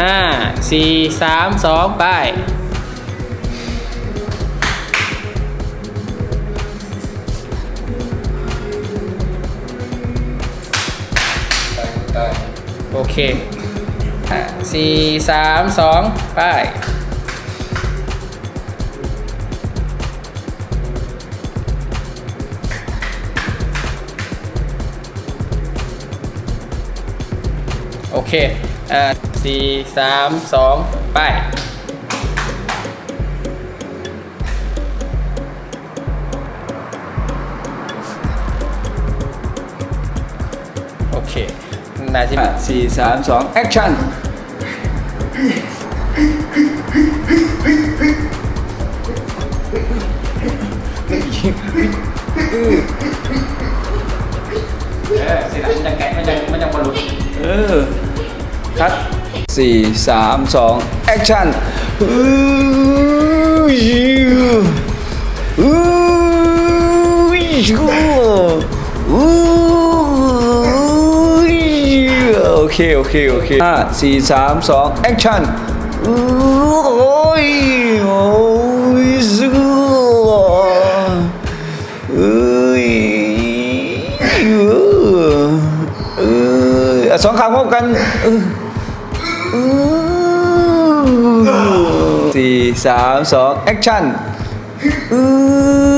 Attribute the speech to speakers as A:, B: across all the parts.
A: ห้าสี่สามสองไปโอเคห้าสี่สามสองไปโอเค 4 3 2 ไป โอเคนา
B: จิม สี่สามสองแอคชั่น
A: เออสียงมันจะแกะมันจะม่นจะบอลลูน
B: เออ ครับ 4 3 2 action โอเค โอเค โอเคห้าสี่สามสอง action โอ้ยโอ้ยสู้เอ้ยเอ้ยสองคำพร้อมกัน สี่สามสองแอคชั่นอ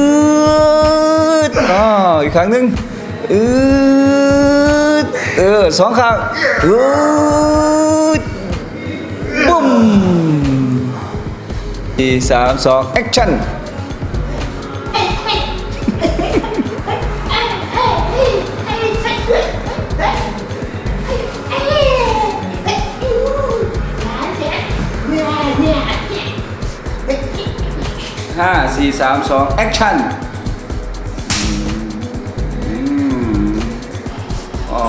B: ออ๋ออีกครั้งหนึ่งเออเออสองครั้งเออบุ้มสี่สามสองแอคชั่น ห้าสี่สามสองแอคชั่นอ๋อ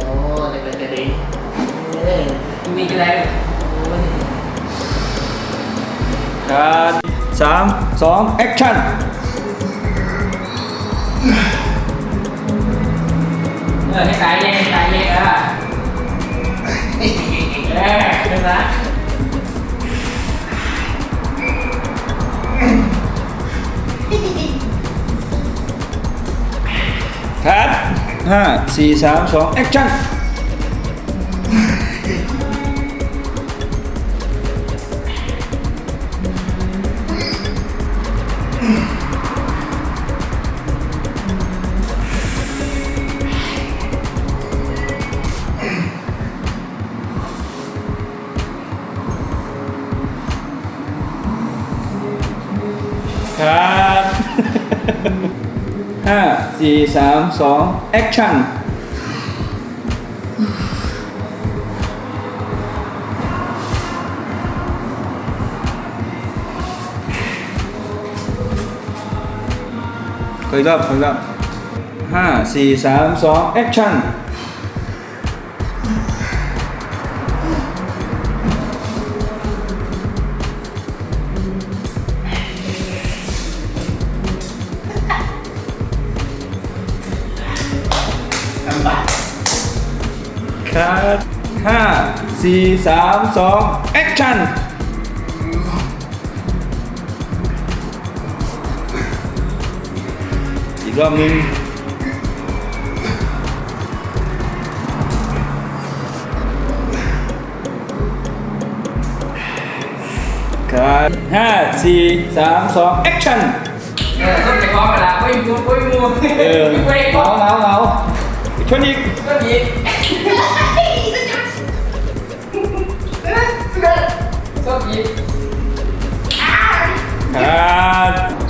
A: โอ้เด็กเด็กดีเออมีกี่แรง
B: ครับสามสองแอคชั่น
A: ขึ้นละ
B: ครับ คชั่นครับห้าสี่สามสองแอคชั่นขออีกรอบขออีกรอบห้าสี่สามสองแอคชั่น ครับห้าสี่สามสองแอคชั่นอีกรอบหนึงครับห้าสี่สามสองแอคชั่น
A: เออต้องไปพร้อมกันละโอ้ยมูโอ้ยมู
B: เออ
A: เว้ย
B: เหงาเหงาเหงาอีกชนอีก
A: ก็ดี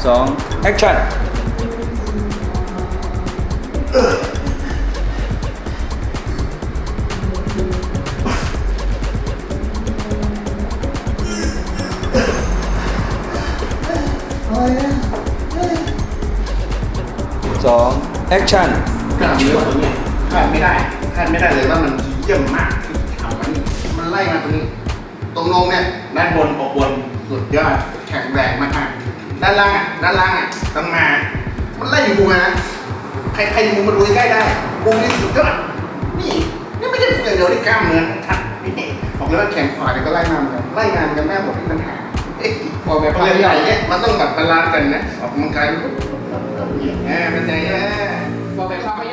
B: สองแอคชั่นสองแอคชั่น
C: ขนาดนี้ตัวเนี่ยคาดไม่ได้คาดไม่ได้เลยว่ามันเยี่ยมมากทำมันมันไล่มาตรงนี้ ตรงนงเนี่ยด้านบนออกบนสุดยอดแข็งแรงมาก ด้านล่างอะด้านล่างอะต้องมา มันไล่อยู่กูนะใครใครอยู่มาดูใกล้ได้กูนี่สุดยอดนี่นี่ไม่ใช่กูอย่างเดียวที่กล้ามเนื้อชัดนี่บอกเลยว่าแขนขวาเนี่ยก็ไล่มาเหมือนกันไล่มาเหมือนกันแม่บทที่ปัญหาเอ้ยพอแบบพอใหญ่เนี่ยมันต้องแบบบาลานซ์กันนะออกกำลังกายมันก็เงี้ยเป็นไงเนี่ย
A: บอกไปความไม่